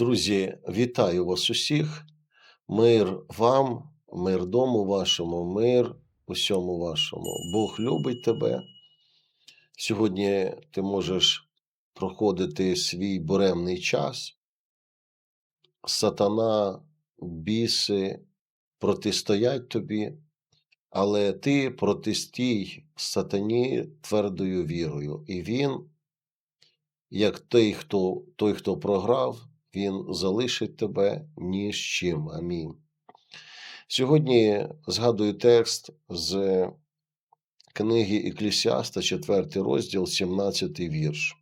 Друзі, вітаю вас усіх. Мир вам, мир дому вашому, мир усьому вашому. Бог любить тебе. Сьогодні ти можеш проходити свій буремний час. Сатана, біси протистоять тобі, але ти протистій сатані твердою вірою. І він, як той, хто, той, хто програв, він залишить тебе ні з чим. Амінь. Сьогодні згадую текст з книги Еклісіаста, 4 розділ, 17 вірш.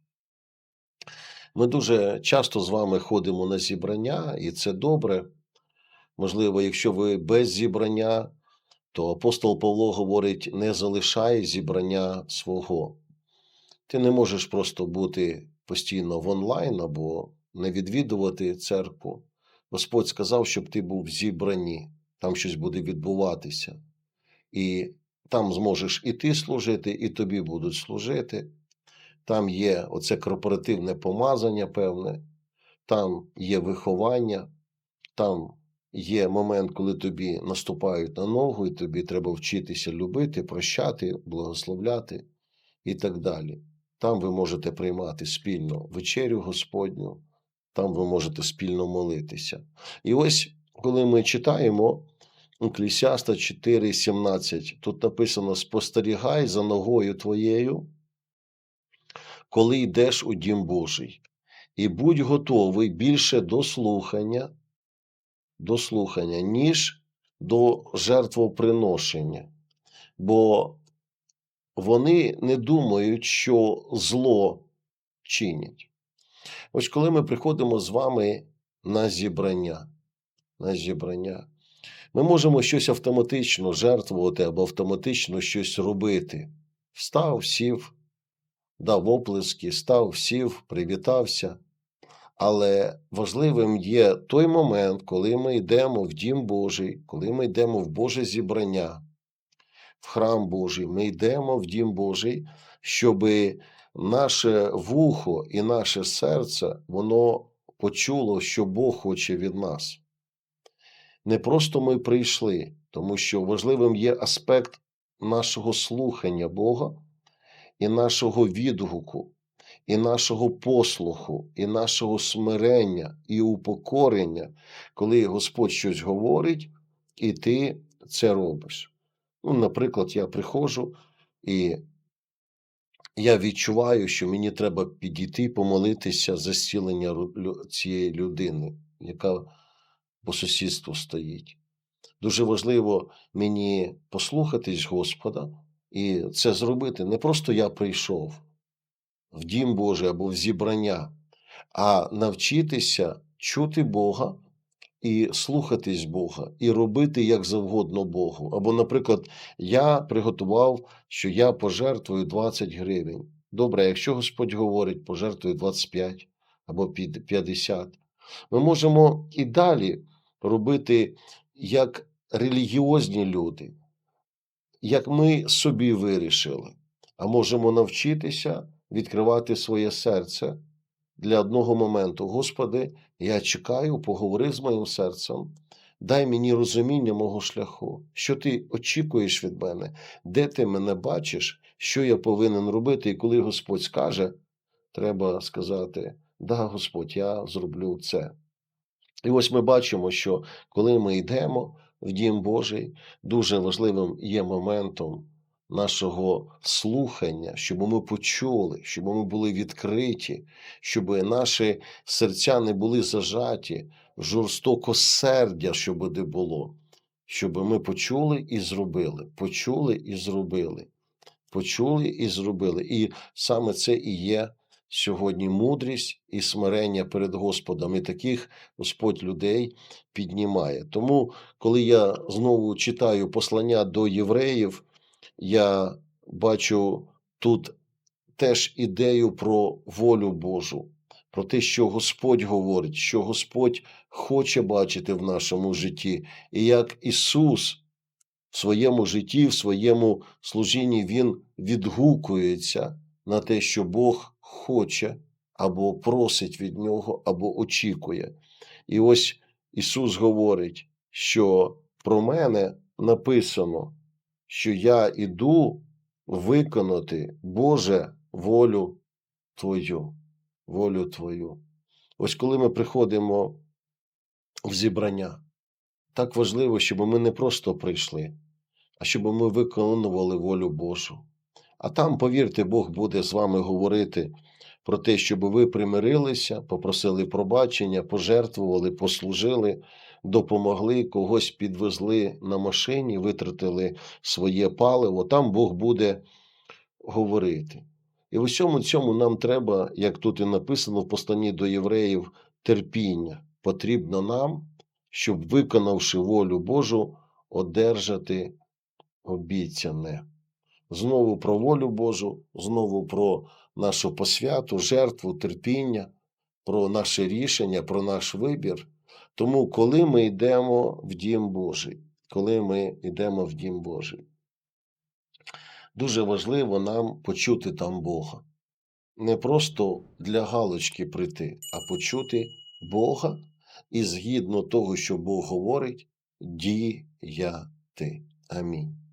Ми дуже часто з вами ходимо на зібрання, і це добре. Можливо, якщо ви без зібрання, то апостол Павло говорить: не залишай зібрання свого. Ти не можеш просто бути постійно в онлайн або не відвідувати церкву. Господь сказав, щоб ти був в зібранні, там щось буде відбуватися. І там зможеш і ти служити, і тобі будуть служити. Там є оце корпоративне помазання певне, там є виховання, там є момент, коли тобі наступають на ногу, і тобі треба вчитися любити, прощати, благословляти і так далі. Там ви можете приймати спільно вечерю Господню, там ви можете спільно молитися. І ось, коли ми читаємо Еклісіаста 4,17, тут написано: спостерігай за ногою твоєю, коли йдеш у дім Божий, і будь готовий більше до слухання, до слухання, ніж до жертвоприношення. Бо вони не думають, що зло чинять. Ось коли ми приходимо з вами на зібрання, на зібрання, ми можемо щось автоматично жертвувати або автоматично щось робити. Встав, сів, дав оплески, став, сів, привітався. Але важливим є той момент, коли ми йдемо в Дім Божий, коли ми йдемо в Боже зібрання, в храм Божий, ми йдемо в Дім Божий, щоб наше вухо і наше серце воно почуло, що Бог хоче від нас. Не просто ми прийшли, тому що важливим є аспект нашого слухання Бога і нашого відгуку, і нашого послуху, і нашого смирення, і упокорення, коли Господь щось говорить, і ти це робиш. Ну, Наприклад, я приходжу і я відчуваю, що мені треба підійти помолитися за зцілення цієї людини, яка по сусідству стоїть. Дуже важливо мені послухатись Господа і це зробити. Не просто я прийшов в дім Божий або в зібрання, а навчитися чути Бога і слухатись Бога, і робити як завгодно Богу. Або, наприклад, я приготував, що я пожертвую 20 гривень. Добре, якщо Господь говорить, пожертвую 25 або 50. Ми можемо і далі робити як релігіозні люди, як ми собі вирішили, а можемо навчитися відкривати своє серце для одного моменту. Господи, я чекаю, поговори з моїм серцем, дай мені розуміння мого шляху, що ти очікуєш від мене, де ти мене бачиш, що я повинен робити, і коли Господь скаже, треба сказати: Да, Господь, я зроблю це. І ось ми бачимо, що коли ми йдемо в Дім Божий, дуже важливим є моментом нашого слухання, щоб ми почули, щоб ми були відкриті, щоб наші серця не були зажаті, жорстокосердя, щоб не було, щоб ми почули і зробили, почули і зробили, почули і зробили. І саме це і є сьогодні мудрість і смирення перед Господом, і таких Господь людей піднімає. Тому, коли я знову читаю послання до євреїв, я бачу тут теж ідею про волю Божу, про те, що Господь говорить, що Господь хоче бачити в нашому житті, і як Ісус в своєму житті, в своєму служінні Він відгукується на те, що Бог хоче, або просить від нього, або очікує. І ось Ісус говорить, що про мене написано, що я іду виконати Боже волю Твою, волю Твою. Ось коли ми приходимо в зібрання, так важливо, щоб ми не просто прийшли, а щоб ми виконували волю Божу. А там, повірте, Бог буде з вами говорити про те, щоб ви примирилися, попросили пробачення, пожертвували, послужили, допомогли, когось підвезли на машині, витратили своє паливо. Там Бог буде говорити. І в усьому цьому нам треба, як тут і написано в посланні до євреїв, терпіння. Потрібно нам, щоб, виконавши волю Божу, одержати обіцяне. Знову про волю Божу, знову про нашу посвяту, жертву, терпіння, про наше рішення, про наш вибір. Тому, коли ми йдемо в Дім Божий, коли ми йдемо в Дім Божий, дуже важливо нам почути там Бога. Не просто для галочки прийти, а почути Бога і згідно того, що Бог говорить, діяти. Амінь.